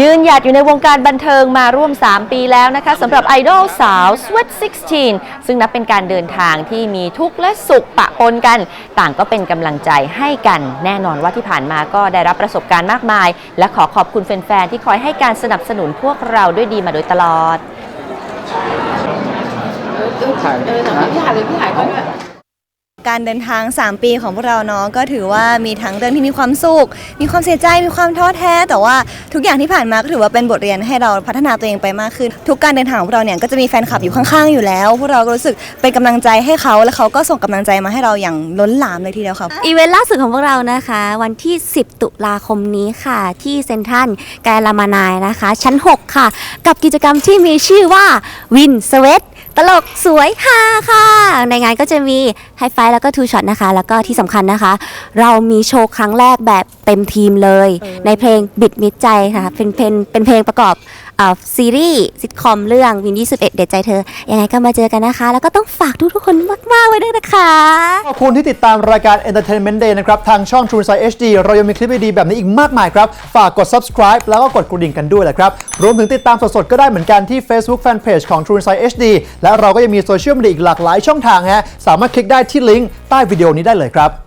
ยืนหยัดอยู่ในวงการบันเทิงมาร่วม 3 ปีแล้วนะคะสำหรับไอดอลสาว Sweet 16 ซึ่งนับเป็นการเดินทางที่มีทุกข์และสุขปะปนกัน ต่างก็เป็นกำลังใจให้กัน แน่นอนว่าที่ผ่านมาก็ได้รับประสบการณ์มากมาย และขอขอบคุณแฟนๆ ที่คอยให้การสนับสนุนพวกเราด้วยดีมาโดยตลอดก การเดินทาง 3 ปีของพวกเราเนาะก็ถือว่ามีทั้งเรื่องที่มีความสุข มีความเสียใจมีความท้อแท้ แต่ว่าทุกอย่างที่ผ่านมาก็ถือว่าเป็นบทเรียนให้เราพัฒนาตัวเองไปมากขึ้น ทุกการเดินทางของพวกเราเนี่ยก็จะมีแฟนคลับอยู่ข้างๆอยู่แล้ว พวกเราก็รู้สึกเป็นกำลังใจให้เขาและเขาก็ส่งกำลังใจมาให้เราอย่างล้นหลามเลยทีเดียวค่ะ อีเวนต์ล่าสุดของพวกเรานะคะ วันที่ 10 ตุลาคมนี้ค่ะ ที่เซนทรัลกาลามานายนะคะ ชั้น 6 ค่ะ กับกิจกรรมที่มีชื่อว่าวินสเวต ตลกสวยฮาค่ะ ในงานก็จะมีไฮไฟแล้วก็ทูช็อตนะคะ แล้วก็ที่สำคัญนะคะ เรามีโชว์ครั้งแรกแบบเต็มทีมเลย ในเพลงบิดมิดใจค่ะเป็นเพลงเป็นเพลงประกอบเอ่อซีรีส์ซิทคอมเรื่องวิน21เด็ดใจเธอ ยังไงก็มาเจอกันนะคะ แล้วก็ต้องฝากทุกๆคนมากๆไว้ด้วยนะคะ ขอบคุณที่ติดตามรายการ Entertainment Day นะครับ ทางช่อง True Insight HD เรายังมีคลิปดีๆแบบนี้อีกมากมายครับ ฝากกด subscribe แล้วก็กดกระดิ่งกันด้วยแหละครับ รวมถึงติดตามสดๆ ก็ได้เหมือนกันที่ Facebook Fanpage ของ True Insight HD และเราก็ยังมีโซเชียลมีเดียอีกหลากหลายช่องทางฮะสามารถคลิกได้ที่ลิงก์ใต้วิดีโอนี้ได้เลยครับ